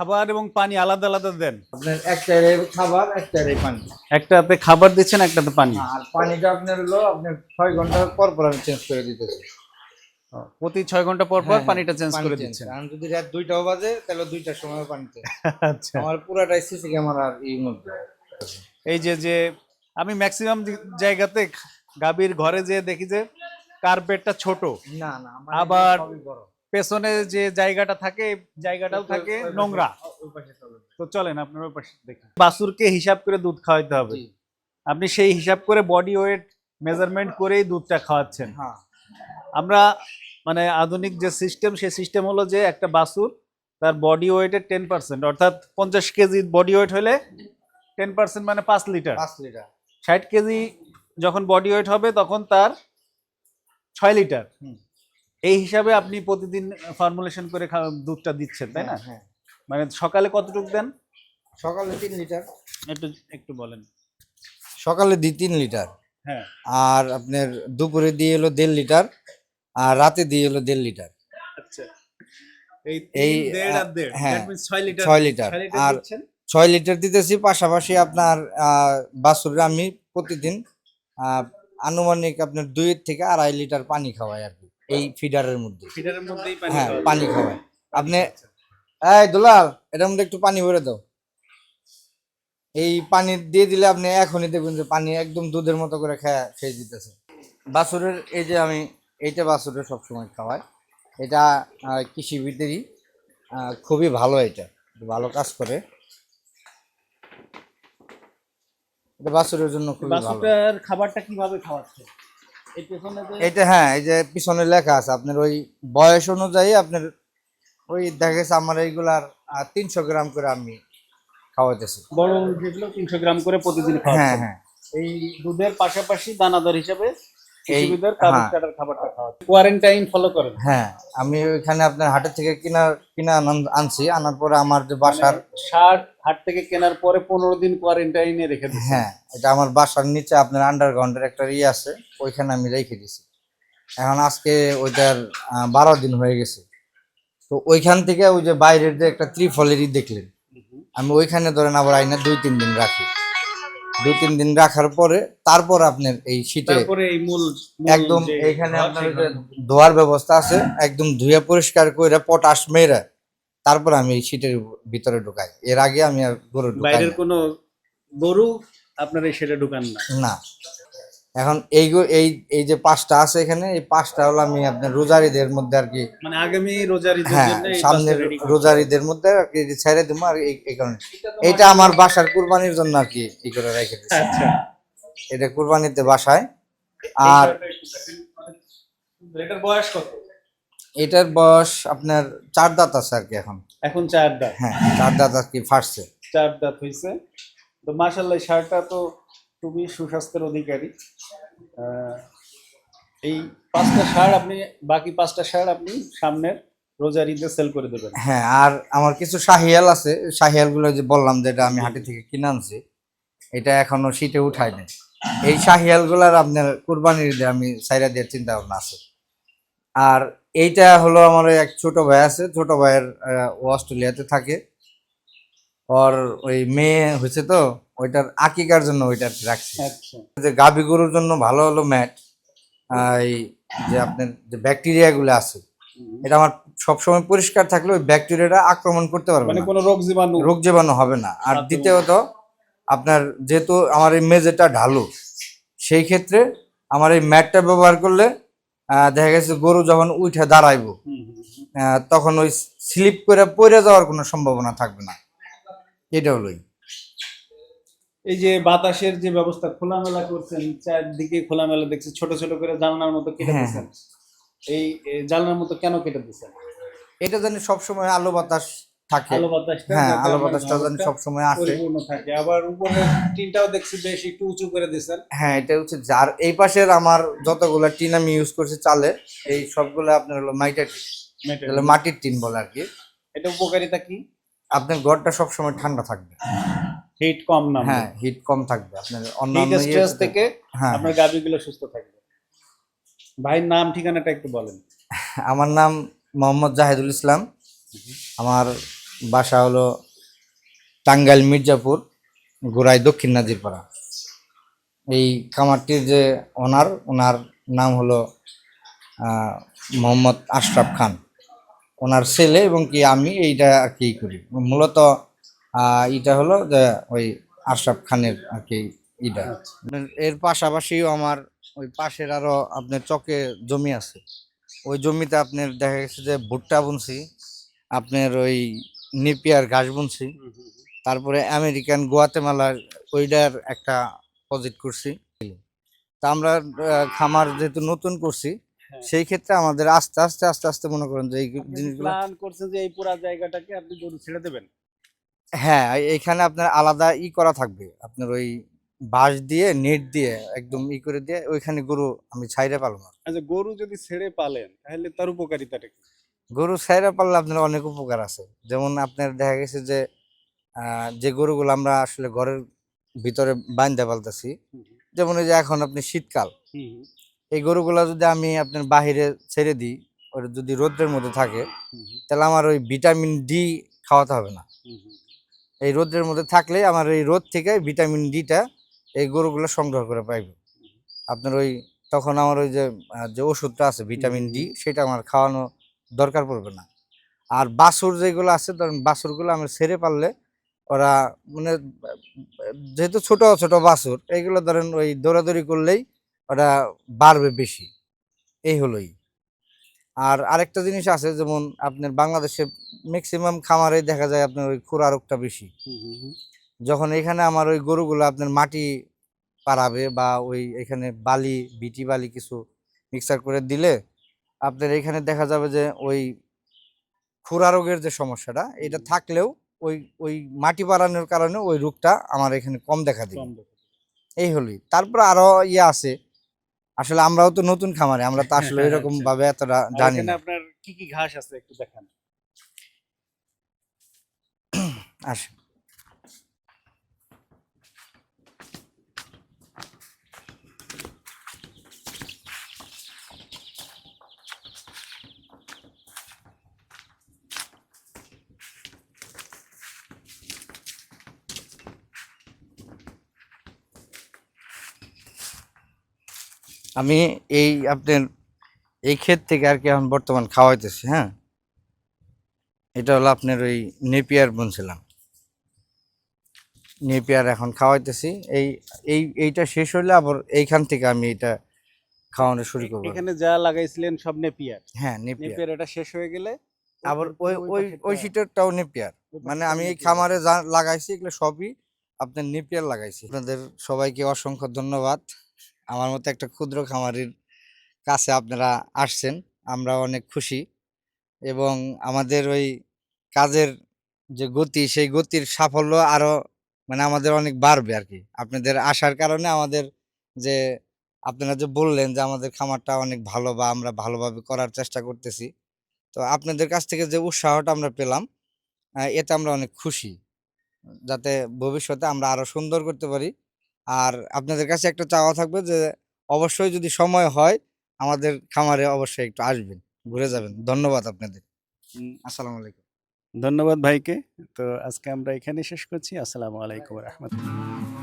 খাবার এবং পানি আলাদা আলাদা দেন? আপনার একটারে খাবার একটারে পানি। একটাতে খাবার দিচ্ছেন একটাতে পানি? আর পানিটা আপনার হলো আপনার ছয় ঘণ্টা পর পর আমি চেঞ্জ করে দিতেছি। প্রতি ছয় ঘণ্টা পর পর হ্যাঁ, পানিটা চেঞ্জ করে। দিচ্ছেন। আর যদি রাত দুইটাও বাজে তাহলে দুইটার সময় পানিতে। আচ্ছা। আমার পুরাটাই সিসি ক্যামেরার এই মধ্যে। এই যে যে আমি ম্যাক্সিমাম জায়গাতে গাভীর ঘরে যে দেখি যে কার্পেটটা ছোট। না না আবার বড়। পেছনে যে জায়গাটা থাকে জায়গাটাও থাকে নোংরা। তো চলেন আপনার ওই পাশে দেখি। বাছুরকে হিসাব করে দুধ খাওয়াইতে হবে। আপনি সেই হিসাব করে বডি ওয়েট মেজারমেন্ট করেই দুধটা খাওয়াচ্ছেন। হ্যাঁ। আমরা মানে আধুনিক যে সিস্টেম সেই সিস্টেম হলো যে একটা বাছুর তার বডি ওয়েটের টেন পার্সেন্ট অর্থাৎ পঞ্চাশ কেজি বডি ওয়েট হলে টেন পার্সেন্ট মানে পাঁচ লিটার। পাঁচ লিটার। ষাট কেজি যখন বডি ওয়েট হবে তখন তার ছয় লিটার। এই হিসাবে আপনি প্রতিদিন ফর্মুলেশন করে দুধটা দিচ্ছেন তাই না? হ্যাঁ, হ্যাঁ। মানে সকালে কতটুকু দেন? সকালে তিন লিটার। একটু একটু বলেন। সকালে দিই তিন লিটার। হ্যাঁ। আর আপনার দুপুরে দিয়ে এলো দেড় লিটার আর রাতে দিয়ে এলো দেড় লিটার। আচ্ছা। এই হ্যাঁ, ছয় লিটার ছয় লিটার। আর ছয় লিটার দিতেছি পাশাপাশি আপনার বাছুরে আমি প্রতিদিন আনুমানিক আপনার দুই থেকে আড়াই লিটার পানি খাওয়াই আর কি। এই ফিডারের মধ্যে। ফিডারের মধ্যেই পানি হ্যাঁ পানি খাওয়াই আপনি এই দুলাল এটার মধ্যে একটু পানি ভরে দাও। এই পানি দিয়ে দিলে আপনি এখনই দেখবেন যে পানি একদম দুধের মতো করে খেয়ে খেয়ে দিতেছে। বাছুরের এই যে আমি এইটা বাছুরের সবসময় খাওয়াই। এটা কৃষিবিদেরই খুবই ভালো এটা। ভালো কাজ করে। এটা বাছুরের জন্য খুবই ভালো। খাবারটা কীভাবে খাওয়াচ্ছে? এটা হ্যাঁ এই যে পিছনে লেখা আছে আপনার ওই বয়স অনুযায়ী আপনার ওই দেখা গেছে আমার এইগুলার তিনশো গ্রাম করে আমি খাওয়াতেছি বড় যেগুলো তিনশো গ্রাম করে প্রতিদিন হ্যাঁ হ্যাঁ। এই দুধের পাশাপাশি দানাদার হিসাবে এই কৃষিবিদের হ্যাঁ। কোয়ারেন্টাইন ফলো করেন। হ্যাঁ আমি ওইখানে আপনার হাটের থেকে কিনা আনছি আনার পরে আমার যে বাসার শার্ট হাট থেকে কেনার পরে পনেরো দিন কোয়ারেন্টাইনে রেখে দিচ্ছেন হ্যাঁ এটা আমার বাসার নিচে আপনার আন্ডারগ্রাউন্ডের একটা ইয়ে আছে ওইখানে আমি রেখে দিছি এখন আজকে ওইটার বারো দিন হয়ে গেছে। তো ওইখান থেকে ওই যে বাইরের যে একটা ত্রিফলেরই দেখলেন। আমি ওইখানে ধরেন আবার আইনা দুই তিন দিন রাখি। দুই তিন দিন রাখার পরে তারপর আপনার এই শীতে একদম এখানে আপনার ধোয়ার ব্যবস্থা আছে একদম ধুয়ে পরিষ্কার করে পটাশ মেরে তারপর আমি এই শীতের ভিতরে ঢুকাই। এর আগে আমি আর গরু ঢুকাই বাইরের কোনো গরু আপনার এই সেটা ঢুকান না? না। এখন এই এই এই যে পাঁচটা আছে এখানে এই পাঁচটা হলো আমি আপনার রোজারিদের মধ্যে আর কি মানে আগামী রোজারিদের হ্যাঁ সামনের রোজারিদের মধ্যে আর কি ছেড়ে দেবো আর এই- কারণে। এটা আমার বাসার কুরবানির জন্য আর কি ই করে রেখে দিচ্ছি। আচ্ছা। এটা কুরবানিতে বাসায়। আর এটার বয়স কত? এটার বয়স আপনার চার দাঁত আছে আর কি এখন। এখন চার দাঁত। হ্যাঁ চার দাঁত আর কি ফাটছে। চার দাঁত হয়েছে তো মাশাল্লাহ শার্টটা তো খুবই সুস্বাস্থ্যের অধিকারী। এই পাঁচটা সার আপনি, বাকি পাঁচটা সার আপনি সামনের রোজার ঈদে সেল করে দেবেন। হ্যাঁ আর আমার কিছু শাহিয়াল আছে শাহিয়ালগুলো যে বললাম যেটা আমি হাটে থেকে কিনে আনছি, এটা এখনও শীতে উঠাই নাই। এই শাহিয়ালগুলার আপনার কুরবানির ঈদে আমি সাইরা দেওয়ার চিন্তা ভাবনা আছে। আর এইটা হলো আমার এক ছোট ভাই আছে, ছোট ভাইয়ের অস্ট্রেলিয়াতে থাকে। ওর ওই মেয়ে হয়েছে তো ওইটার আকিকার জন্য ওইটা রাখছি। আচ্ছা। যে গাভী গরুর জন্য ভালো হলো ম্যাট এই যে আপনার যে ব্যাকটেরিয়া গুলো আছে এটা আমার সবসময় পরিষ্কার থাকলে ওই ব্যাকটেরিয়াটা আক্রমণ করতে পারবে মানে কোনো রোগ জীবাণু? রোগ জীবাণু হবে না। আর দ্বিতীয়ত আপনার যেহেতু আমার এই মেঝেটা ঢালু সেই ক্ষেত্রে আমার এই ম্যাটটা ব্যবহার করলে দেখা গেছে গরু যখন উঠে দাঁড়াইবো তখন ওই স্লিপ করে পড়ে যাওয়ার কোনো সম্ভাবনা থাকবে না। এটা হলোই এই যে বাতাসের যে ব্যবস্থা খোলামেলা করছেন চারদিকে খোলামেলা দেখছি ছোট ছোট করে জানলার মতো কেটে হ্যাঁ, দিচ্ছেন এই জানলার মতো কেন কেটে দিচ্ছেন এটা জানি সবসময় আলো বাতাস থাকে। আলো বাতাসটা হ্যাঁ আলো বাতাসটা জানি সবসময় আসে। থাকে। আবার উপরে টিনটাও দেখছি বেশ একটু উঁচু করে দিচ্ছেন হ্যাঁ এটা হচ্ছে যার এই পাশের আমার যতগুলো টিন আমি ইউজ করছি চালে এই সবগুলো আপনার হলো মাইটার টিন। মাটির টিন বলে আর কি। এটা উপকারিতা কি? আপনার ঘরটা সবসময় ঠান্ডা থাকবে। হিট কম না হ্যাঁ হিট কম থাকবে। আপনার অন্যান্য স্ট্রেস থেকে হ্যাঁ। আপনার গাবিগুলো সুস্থ থাকবে। ভাইয়ের নাম ঠিকানাটা একটু বলেন। আমার নাম মোহাম্মদ জাহিদুল ইসলাম। আমার বাসা হলো টাঙ্গাইল মির্জাপুর গোড়াই দক্ষিণ নাজিরপাড়া। এই খামারটির যে ওনার ওনার নাম হলো মোহাম্মদ আশরাফ খান। ওনার ছেলে এবং কি আমি এইটা আর কি করি। মূলত এটা হলো যে ওই আশরাফ খানের আর কি এটা এর পাশাপাশিও আমার ওই পাশের আরও আপনার চকে জমি আছে। ওই জমিতে আপনার দেখা গেছে যে ভুট্টা বুনছি আপনার ওই নিপিয়ার ঘাস বুনছি তারপরে আমেরিকান গোয়াতেমালার ওইটার একটা প্রজেক্ট করছি। তা আমরা খামার যেহেতু নতুন করছি হ্যাঁ। সেই ক্ষেত্রে আমাদের আস্তে আস্তে আস্তে আস্তে মনে করেন যে এই জিনিসগুলো করছেন যে এই পুরা জায়গাটাকে আপনি গরু ছেড়ে দেবেন? হ্যাঁ এখানে আপনার আলাদা ই করা থাকবে। আপনার ওই বাঁশ দিয়ে নেট দিয়ে একদম ই করে দিয়ে ওইখানে গরু আমি ছাইরে পালবো। আচ্ছা গরু যদি ছেড়ে পালেন তাহলে তার উপকারিতাটা কি? গরু ছাইরা পাললে আপনার অনেক উপকার আছে। যেমন আপনার দেখা গেছে যে যে গরুগুলো আমরা আসলে ঘরের ভিতরে বান্ধা পালতেছি যেমন ওই যে এখন আপনি শীতকাল এই গরুগুলো যদি আমি আপনার বাহিরে ছেড়ে দিই ওটা যদি রোদ্রের মধ্যে থাকে তাহলে আমার ওই ভিটামিন ডি খাওয়াতে হবে না। এই রোদ্রের মধ্যে থাকলে আমার এই রোদ থেকে ভিটামিন ডিটা এই গরুগুলো সংগ্রহ করে পাইবে। আপনার ওই তখন আমার ওই যে যে ওষুধটা আছে ভিটামিন ডি সেটা আমার খাওয়ানো দরকার পড়বে না। আর বাছুর যেগুলো আছে ধরেন বাছুরগুলো আমি ছেড়ে পারলে ওরা মানে যেহেতু ছোট ছোট বাছুর এইগুলো ধরেন ওই দৌড়াদৌড়ি করলেই ওরা বাড়বে বেশি। এই হলোই। আর আরেকটা জিনিস আছে যেমন আপনার বাংলাদেশে ম্যাক্সিমাম খামারে দেখা যায় আপনার ওই খুরা রোগটা বেশি। যখন এখানে আমার ওই গরুগুলো আপনার মাটি পাড়াবে বা ওই এখানে বালি বিটি বালি কিছু মিক্সার করে দিলে আপনার এখানে দেখা যাবে যে ওই খুরা রোগের যে সমস্যাটা এটা থাকলেও ওই ওই মাটি পাড়ানোর কারণে ওই রোগটা আমার এখানে কম দেখা দিবে। এই হলোই। তারপর আরও ইয়ে আছে আসলে আমরাও তো নতুন খামারে আমরা তো আসলে এরকম আচ্ছা। ভাবে এতটা জানি না। আপনার কি কি ঘাস আছে একটু দেখান? আসে আমি এই আপনার, এই ক্ষেত থেকে আর কি এখন বর্তমান খাওয়াইতেছি হ্যাঁ? এটা হলো আপনার ওই নেপিয়ার বুনছিলাম। নেপিয়ার এখন খাওয়াইতেছি। এই এই এইটা শেষ হলে আবার এইখান থেকে আমি এটা খাওয়ানো শুরু করব। এখানে যা লাগাইছিলেন সব নেপিয়ার? হ্যাঁ নেপিয়ার। এটা শেষ হয়ে গেলে আবার ওই ওই ওই শীতেরটাও নেপিয়ার। মানে আমি এই খামারে যা লাগাইছি এগুলো সবই আপনার নেপিয়ার লাগাইছি। আপনাদের সবাইকে অসংখ্য ধন্যবাদ। আমার মতো একটা ক্ষুদ্র খামারির কাছে আপনারা আসছেন আমরা অনেক খুশি। এবং আমাদের ওই কাজের যে গতি সেই গতির সাফল্য আরও মানে আমাদের অনেক বাড়বে আর কি আপনাদের আসার কারণে আমাদের যে, আপনারা যে বললেন যে আমাদের খামারটা অনেক ভালো বা আমরা ভালোভাবে করার চেষ্টা করতেছি। তো আপনাদের কাছ থেকে যে উৎসাহটা আমরা পেলাম এতে আমরা অনেক খুশি। যাতে ভবিষ্যতে আমরা আরও সুন্দর করতে পারি। আর আপনাদের কাছে একটা চাওয়া থাকবে যে, অবশ্যই যদি সময় হয়, আমাদের খামারে অবশ্যই একটু আসবেন, ঘুরে যাবেন। ধন্যবাদ আপনাদের। আসসালামু আলাইকুম। ধন্যবাদ ভাইকে। তো আজকে আমরা এখানে শেষ করছি। আসসালামু আলাইকুম রহমতুল্লাহ